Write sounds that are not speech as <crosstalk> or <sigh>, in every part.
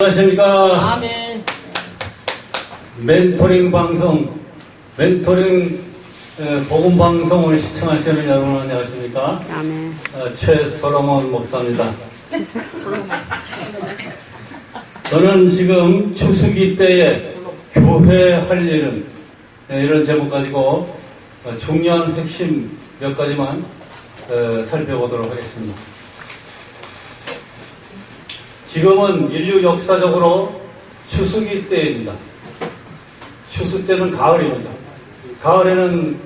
안녕하십니까. 아멘. 멘토링 방송, 멘토링 어, 복음 방송을 시청하시는 여러분 안녕하십니까. 아멘. 어, 최solomon 목사입니다. 저는 지금 추수기 때에 교회 할 일은 네, 이런 제목 가지고 어, 중요한 핵심 몇 가지만 어, 살펴보도록 하겠습니다. 지금은 인류 역사적으로 추수기 때입니다. 추수 때는 가을입니다. 가을에는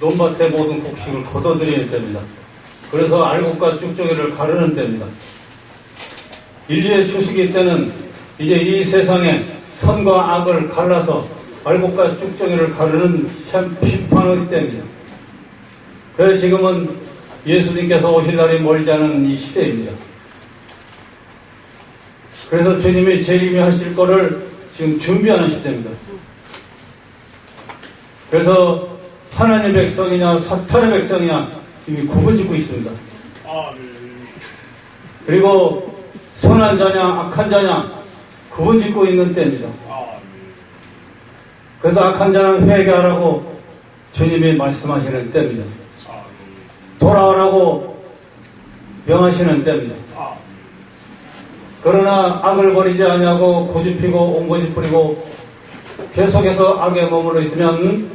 논밭의 모든 곡식을 걷어들이는 때입니다. 그래서 알곡과 쭉정이를 가르는 때입니다. 인류의 추수기 때는 이제 이 세상에 선과 악을 갈라서 알곡과 쭉정이를 가르는 심- 심판의 때입니다. 그래서 지금은 예수님께서 오실 날이 멀지 않은 이 시대입니다. 그래서 주님이 재림하실 거를 지금 준비하는 시대입니다. 그래서 하나님 백성이냐 사탄의 백성이냐 지금 구분 짓고 있습니다. 그리고 선한 자냐 악한 자냐 구분 짓고 있는 때입니다. 그래서 악한 자는 회개하라고 주님이 말씀하시는 때입니다. 돌아오라고 명하시는 때입니다. 그러나 악을 버리지 아니하고 고집피고 온고집 부리고 계속해서 악에 머물러 있으면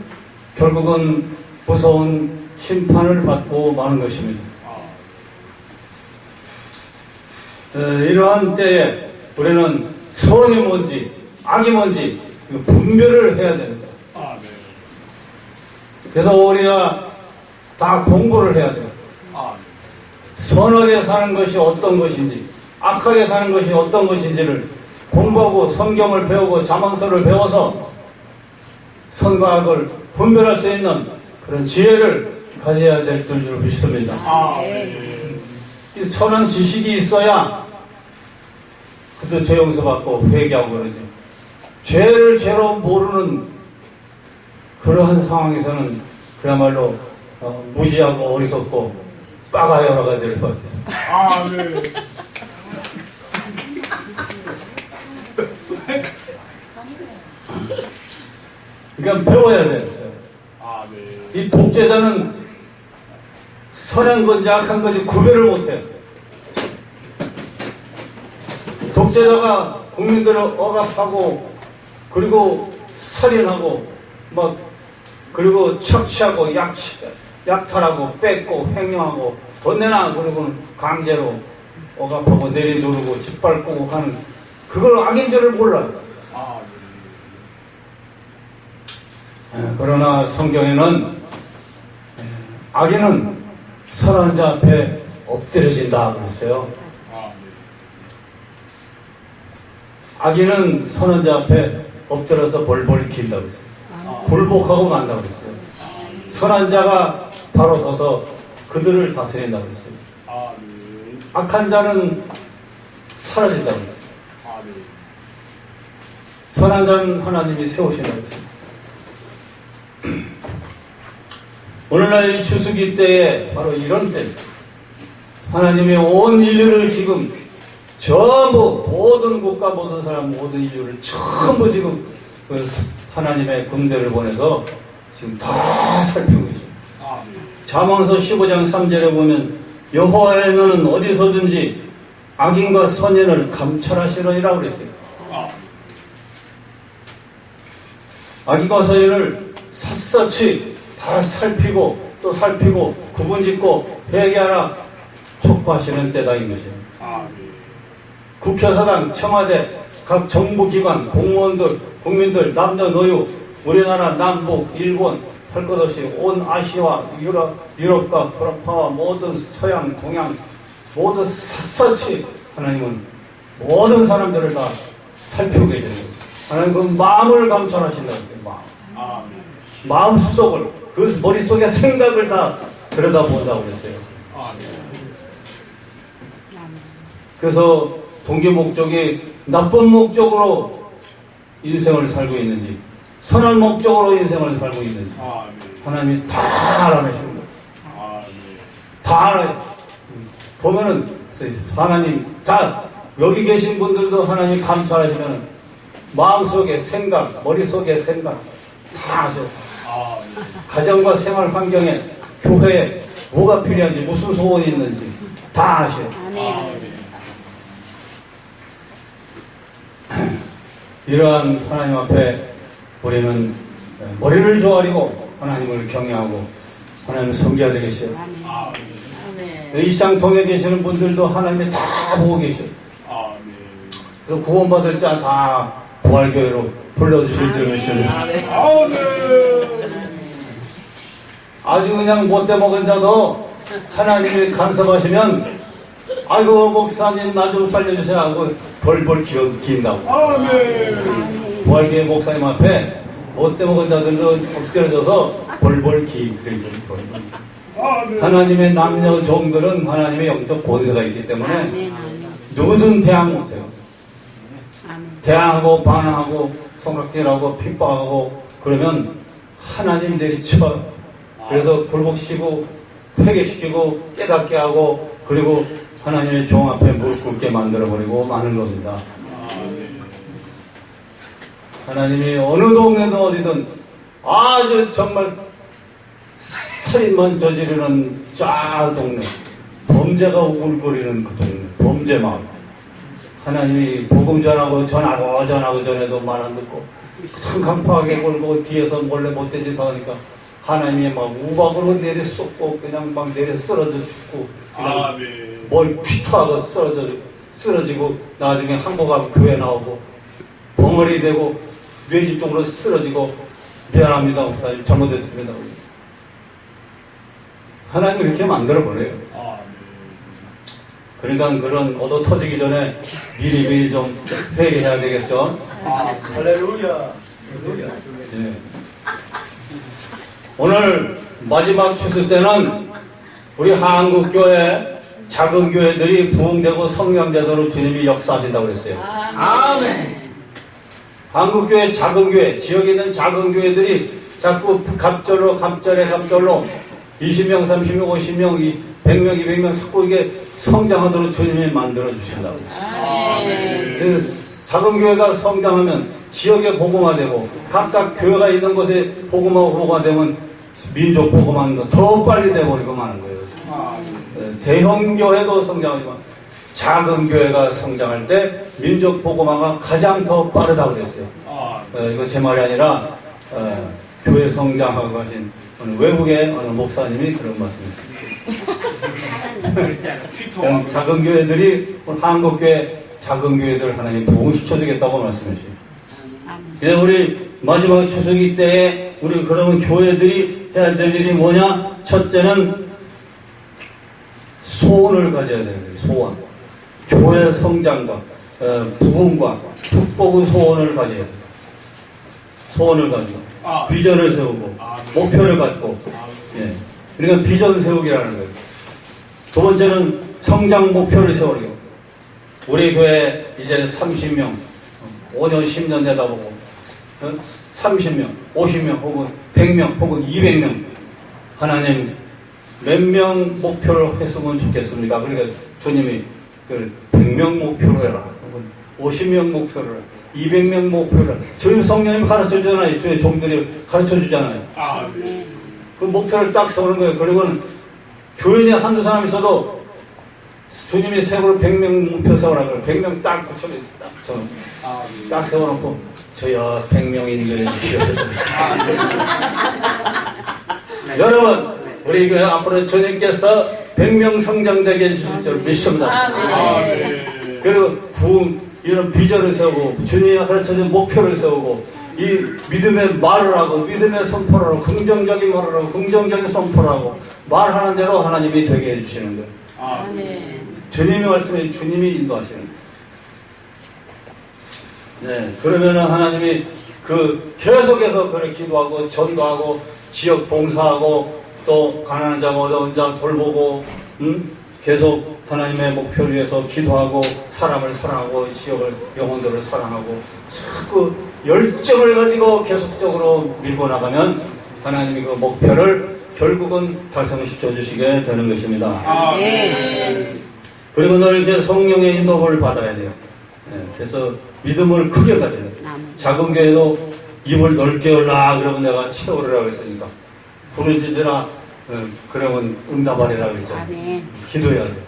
결국은 무서운 심판을 받고 마는 것입니다. 어, 이러한 때에 우리는 선이 뭔지 악이 뭔지 분별을 해야 됩니다. 그래서 우리가 다 공부를 해야 돼요. 선하게 사는 것이 어떤 것인지, 악하게 사는 것이 어떤 것인지를 공부하고 성경을 배우고 자망서를 배워서 선과 악을 분별할 수 있는 그런 지혜를 가져야 될 줄 믿습니다. 이 선한 지식이 있어야 그도 죄 용서받고 회개하고 그러죠. 죄를 죄로 모르는 그러한 상황에서는 그야말로 어, 무지하고 어리석고 빠가여라가 될 것 같아요. 그러니까 배워야 돼요. 이 독재자는 선한 건지 악한 건지 구별을 못해요. 독재자가 국민들을 억압하고 그리고 살인하고 막 그리고 착취하고 약, 약탈하고 뺏고 횡령하고 돈 내놔 그리고는 강제로 억압하고 내리누르고 짓밟고 하는 그걸 악인 줄을 몰라요. 에, 그러나 성경에는 에, 악인은 선한 자 앞에 엎드려진다 그랬어요. 악인은 선한 자 앞에 엎드려서 벌벌 긴다고 그랬어요. 굴복하고 만다고 그랬어요. 선한 자가 바로 서서 그들을 다스린다고 그랬어요. 악한 자는 사라진다고 그랬어요. 선한 자는 하나님이 세우신다고 그랬어요. 오늘날 이 추수기 때에 바로 이런 때 하나님이 온 인류를 지금 전부 모든 국가 모든 사람 모든 인류를 전부 지금 그 하나님의 군대를 보내서 지금 다 살피고 계십니다. 자망서 15장 3절에 보면 여호와의 너는 어디서든지 악인과 선인을 감찰하시느니라 그랬어요. 악인과 선인을 샅샅이 다 살피고 또 살피고 구분짓고 회개하라 촉구하시는 때다 이 것이에요. 국회사당, 청와대, 각 정부기관, 공무원들, 국민들, 남녀 노유, 우리나라 남북, 일본, 할 것 없이 온 아시아, 유럽, 유럽과 프랑파와 모든 서양, 동양, 모두 샅샅이 하나님은 모든 사람들을 다 살피고 계시는 거예요. 하나님 그 마음을 감찰하신다고 했어요. 마음. 마음 속을, 그 머릿속의 생각을 다 들여다본다고 그랬어요. 그래서 동기 목적이 나쁜 목적으로 인생을 살고 있는지 선한 목적으로 인생을 살고 있는지 하나님이 다 알아내시는 거예요. 다 알아요. 보면은 하나님 다 여기 계신 분들도 하나님 감찰하시면 마음속에 생각, 머릿속에 생각 다 아셔. 가정과 생활 환경에 교회에 뭐가 필요한지 무슨 소원이 있는지 다 아셔. 아, 아멘. 네. <clears throat> 이러한 하나님 앞에 우리는 머리를 조아리고 하나님을 경외하고 하나님을 섬겨야 되겠어요. 아멘. 아, 네. 아멘. 이 시장통에 계시는 분들도 하나님이 다 보고 계셔요. 아, 네. 그래서 구원받을 자 다 부활교회로 불러주실 줄 믿습니다. 아, 네. 아주 그냥 못돼 먹은 자도 하나님이 간섭하시면 아이고 목사님 나 좀 살려주세요 하고 벌벌 기어 긴다고 아, 네. 부활교회 목사님 앞에 못돼 먹은 자들도 엎드려져서 벌벌 기고 아, 네. 하나님의 남녀 종들은 하나님의 영적 본세가 있기 때문에. 누구든 대항 못해요. 대항하고 반항하고 성락질하고 핍박하고 그러면 하나님 내리쳐 그래서 굴복시키고 회개시키고 깨닫게 하고 그리고 하나님의 종 앞에 무릎 꿇게 만들어버리고 마는 겁니다. 하나님이 어느 동네든 어디든 아주 정말 살인만 저지르는 짜 동네 범죄가 우글거리는 그 동네 범죄 마을 하나님이 복음 전하고 전하고 전하고 전해도 말 안 듣고 참 강팍하게 굴고 뒤에서 몰래 못된 짓 하니까 하나님이 막 우박으로 내려 쏟고 그냥 막 내려 쓰러져 죽고 그냥 아, 네. 뭘 퀴토하고 쓰러져 쓰러지고 나중에 항복하고 교회 나오고 벙어리 되고 뇌지 쪽으로 쓰러지고 미안합니다 목사님 잘못했습니다 하나님이 그렇게 만들어 버려요. 아, 그러니까 그런 얻어 터지기 전에 미리 미리 좀 회개해야 되겠죠. 네. 아, 할렐루야. 할렐루야. 예. 오늘 마지막 추수 때는 우리 한국 교회 작은 교회들이 부흥되고 성령제도로 주님이 역사하신다고 그랬어요. 아멘. 한국 교회 작은 교회 지역에 있는 작은 교회들이 자꾸 갑절로 갑절에 갑절로 20명, 30명, 50명, 100명, 200명 자꾸 이게 성장하도록 주님이 만들어 주신다고. 아멘. 그 작은 교회가 성장하면 지역에 복음화되고 각각 교회가 있는 곳에 복음화 복음화되면 민족 복음화는 거더 빨리 돼버리고 마는 거예요. 아, 예, 대형 교회도 성장하지만 작은 교회가 성장할 때 민족 복음화가 가장 더 빠르다고 그랬어요. 아, 어, 이거 제 말이 아니라 어, 교회 성장하고 하신 어느 외국의 어느 목사님이 그런 말씀했습니다. <laughs> <laughs> 작은 교회들이 한국 교회 작은 교회들 하나님 부흥시켜주겠다고 말씀하시죠. 아멘. 그래서 우리 마지막 추석이 때에 우리 그러면 교회들이 해야 될 일이 뭐냐? 첫째는 소원을 가져야 되는 거예요. 소원. 교회 성장과 어, 부흥과 축복의 소원을 가져야 돼요. 소원을 가지고 아. 비전을 세우고 아, 목표를 갖고 아, 예. 그러니까 비전 세우기라는 거예요. 두 번째는 성장 목표를 세우려. 우리 교회 이제 30명, 5년, 10년 내다보고, 어? 30명, 50명, 혹은 100명, 혹은 200명. 하나님, 몇 명 목표를 했으면 좋겠습니까? 그러니까 주님이 그 100명 목표로 해라. 혹은 50명 목표로 해라. 200명 목표를. 주님 성령님이 가르쳐 주잖아요. 주의 종들이 가르쳐 주잖아요. 아, 네. 그 목표를 딱 세우는 거예요. 그리고는 교인이 한두 사람 있어도 주님이 세우는 100명 목표 세우라 그래요. 100명 딱 붙여, 딱, 저, 아, 네. 딱 세워놓고, 저야 100명 인도해 주시옵소서. 여러분, 우리 그 앞으로 주님께서 100명 성장되게 해주실 줄 믿습니다. 아, 네. 그리고 부흥, 이런 비전을 세우고, 주님이 가르쳐준 목표를 세우고, 이 믿음의 말을 하고, 믿음의 선포를 하고, 긍정적인 말을 하고, 긍정적인 선포를 하고, 말하는 대로 하나님이 되게 해주시는 거예요. 아, 네. 아멘. 주님이 말씀해 주님이 인도하시는 거예요. 네, 그러면은 하나님이 그 계속해서 그를 기도하고, 전도하고, 지역 봉사하고, 또 가난한 자, 어려운 자 돌보고, 음? 계속 하나님의 목표를 위해서 기도하고, 사람을 사랑하고, 지역을, 영혼들을 사랑하고, 자꾸 열정을 가지고 계속적으로 밀고 나가면 하나님이 그 목표를 결국은 달성시켜 주시게 되는 것입니다. 아, 네. 그리고 늘 이제 성령의 인도를 받아야 돼요. 예, 그래서 믿음을 크게 돼요. 아멘. 작은 교회도 입을 넓게 열라 그러면 내가 채우리라 그랬으니까 부르짖으라 어, 그러면 응답하리라 그랬잖아요. 아멘. 기도해야 돼요.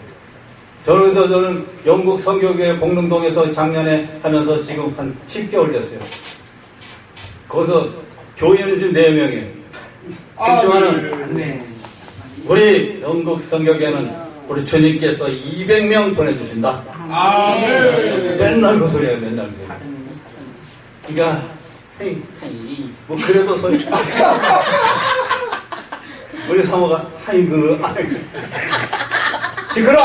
저기서 저는 영국 성교교회 복릉동에서 작년에 하면서 지금 한 10개월 됐어요. 거기서 교인은 지금 4명이에요. 그렇지만은 아멘. 우리 영국 성교교회는 우리 주님께서 200명 보내주신다. 아멘. 맨날 그 소리예요, 맨날. 그 소리. 그러니까, 헤이, 헤이, 뭐 그래도 소리. <laughs> 우리 사모가, 아이고, 아이고. 시끄러!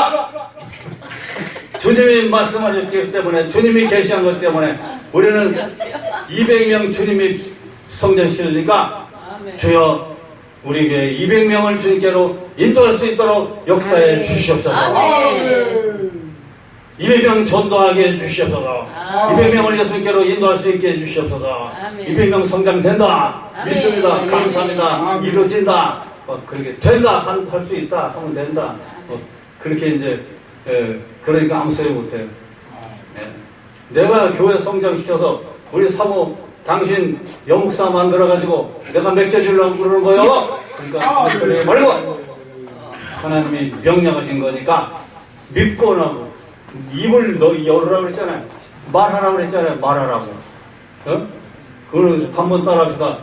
주님이 말씀하셨기 때문에, 주님이 계시한 것 때문에, 우리는 200명 주님이 성장시켜주니까, 주여, 우리 교회 200명을 주님께로 인도할 수 있도록 역사해 주시옵소서. 200명 전도하게 해주시옵소서. 200명을 예수님께로 인도할 수 있게 해주시옵소서. 200명 성장된다. 믿습니다. 감사합니다. 이루어진다. 어, 그렇게 된다. 할 수 있다. 하면 된다. 어, 그렇게 이제, 예, 그러니까 아무 소리 못해요. 예. 내가 교회 성장시켜서 우리 사모 당신 영국사 만들어가지고 내가 맡겨주려고 그러는 거요. 그러니까 그 소리 말고 하나님이 명령하신 거니까 믿고 나고 입을 너 열으라고 그랬잖아요. 말하라고 그랬잖아요. 말하라고. 어? 그걸 한번 따라합시다.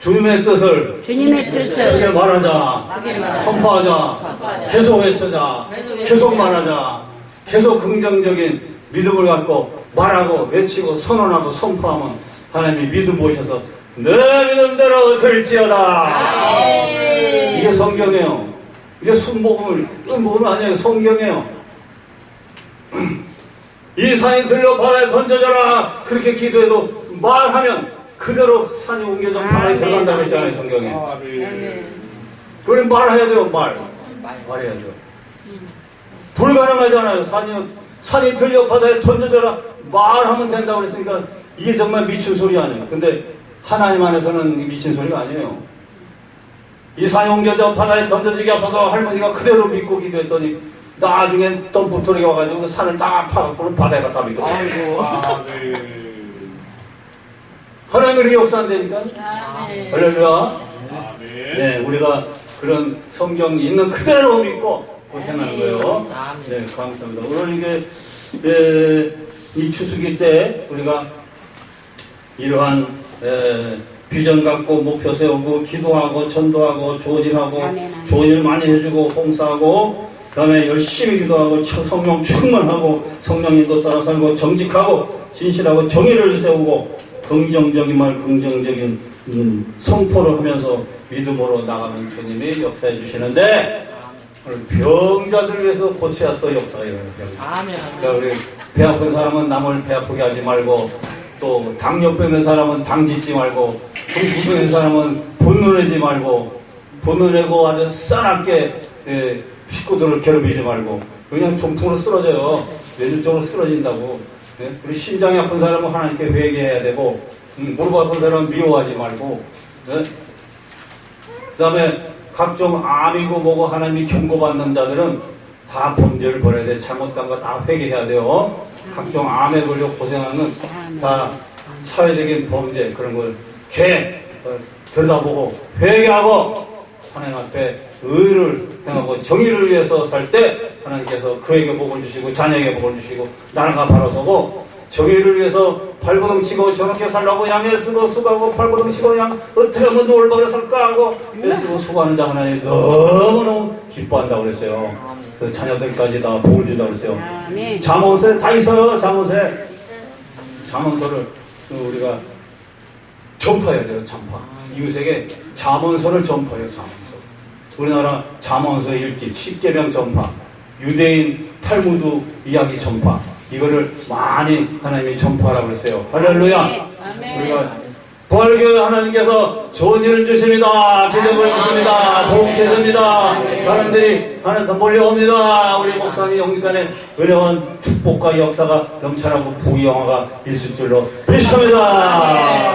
주님의 뜻을 주님의 크게 뜻을 말하자. 선포하자. 계속 외쳐자. 계속 말하자. 계속 긍정적인 믿음을 갖고 말하고 외치고 선언하고 선포하면 하나님이 믿음 보셔서 내 믿음대로 될지어다. 이게 성경이에요. 이게 순복음을, 음복음 아니에요. 성경이에요. 이 산이 들려 바다에 던져져라. 그렇게 기도해도 말하면 그대로 산이 옮겨져 바다에 아멘. 들어간다고 했잖아요. 성경에. 아멘. 그래 말해야 돼요. 말. 말해야 돼요. 불가능하잖아요. 산이, 산이 들려 바다에 던져져라. 말하면 된다고 그랬으니까 이게 정말 미친 소리 아니에요. 근데 하나님 안에서는 미친 소리가 아니에요. 이 산이 옮겨져 바다에 던져지게 앞서서 할머니가 그대로 믿고 기도했더니 나중에 덤부터리게 와가지고 그 산을 다 파갖고는 바다에 갖다 믿고 아이고. 아멘. 하나님의 그 역사한다니까 할렐루야 아멘. 네 우리가 그런 성경 있는 그대로 믿고 행하는 거예요 네 감사합니다 오늘 이게 에, 이 추수기 때 우리가 이러한 에, 비전 갖고 목표 세우고 기도하고 전도하고 좋은 일하고. 좋은 일 많이 해주고 봉사하고 그 다음에 열심히 기도하고 처- 성령 충만하고 성령님도 따라 살고 정직하고 진실하고 정의를 세우고 긍정적인 말 긍정적인 음, 선포를 하면서 믿음으로 나가는 주님이 역사해 주시는데 오늘 병자들 위해서 고쳐야 또. 아멘. 그러니까 우리 배 아픈 사람은 남을 배 아프게 하지 말고 또 당뇨병 있는 사람은 당 짓지 말고 중풍병 있는 사람은 분노 내지 말고 분노 내고 아주 싸납게 예, 식구들을 괴롭히지 말고 그냥 중풍으로 쓰러져요 뇌전적으로 쓰러진다고 예? 그리고 심장이 아픈 사람은 하나님께 회개해야 되고 음, 무릎 아픈 사람은 미워하지 말고 예? 그 다음에 각종 암이고 뭐고 하나님이 경고받는 자들은 다 범죄를 벌여야 돼. 잘못된 거 다 회개해야 돼요. 각종 암에 걸려 고생하는 다 사회적인 범죄 그런 걸죄 어, 들여다보고 회개하고 하나님 앞에 의를 행하고 정의를 위해서 살 때 하나님께서 그에게 복을 주시고 자녀에게 복을 주시고 나라가 바로 서고 정의를 위해서 발버둥 치고 저렇게 살라고 양에 쓰고 수고하고 발버둥 치고 양 어떻게 하면 올바로 살까 하고 애쓰고 수고하는 자 하나님 너무너무 기뻐한다고 그랬어요. 그 자녀들까지 다 복을 준다고 그랬어요. 잠언서에 다 있어요. 잠언서에 잠언서를 그 우리가 전파해야 돼요. 전파. 이웃에게 잠언서를 전파해요. 잠언서. 우리나라 잠언서 읽기, 십계명 전파, 유대인 탈무드 이야기 전파. 이거를 많이 하나님이 전파하라고 그랬어요. 할렐루야. 우리가 부활교회 하나님께서 좋은 일을 주십니다. 기적을 주십니다. 복케 됩니다. 사람들이 하나 더 몰려옵니다. 우리 목사님 영리간에 은혜원 축복과 역사가 넘쳐나고 부귀영화가 있을 줄로 믿습니다.